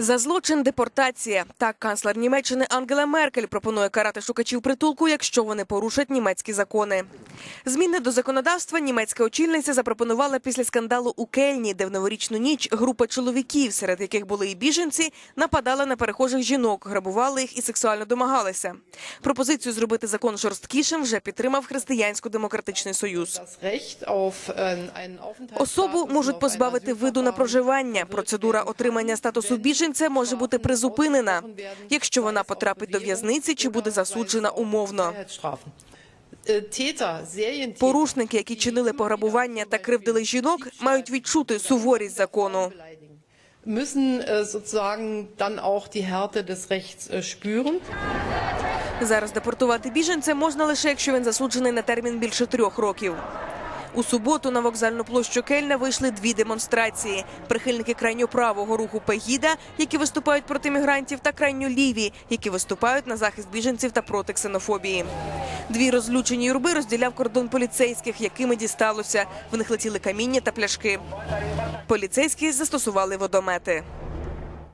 За злочин депортація. Так канцлер Німеччини Ангела Меркель пропонує карати шукачів притулку, якщо вони порушать німецькі закони. Зміни до законодавства німецька очільниця запропонувала після скандалу у Кельні, де в новорічну ніч група чоловіків, серед яких були і біженці, нападала на перехожих жінок, грабували їх і сексуально домагалися. Пропозицію зробити закон жорсткішим вже підтримав Християнсько-демократичний союз. Aufenthaltsstatus Особу можуть позбавити виду на проживання. Процедура отримання статусу біженця може бути призупинена, якщо вона потрапить до в'язниці чи буде засуджена умовно. Порушники, які чинили пограбування та кривдили жінок, мають відчути суворість закону. äh, spüren. Зараз депортувати біженця можна лише якщо він засуджений на термін більше трьох років. У суботу на вокзальну площу Кельна вийшли дві демонстрації: прихильники крайньо правого руху Пегіда, які виступають проти мігрантів, та крайньо ліві, які виступають на захист біженців та проти ксенофобії. Дві розлючені юрби розділяв кордон поліцейських, якими дісталося. В них летіли каміння та пляшки. Поліцейські застосували водомети.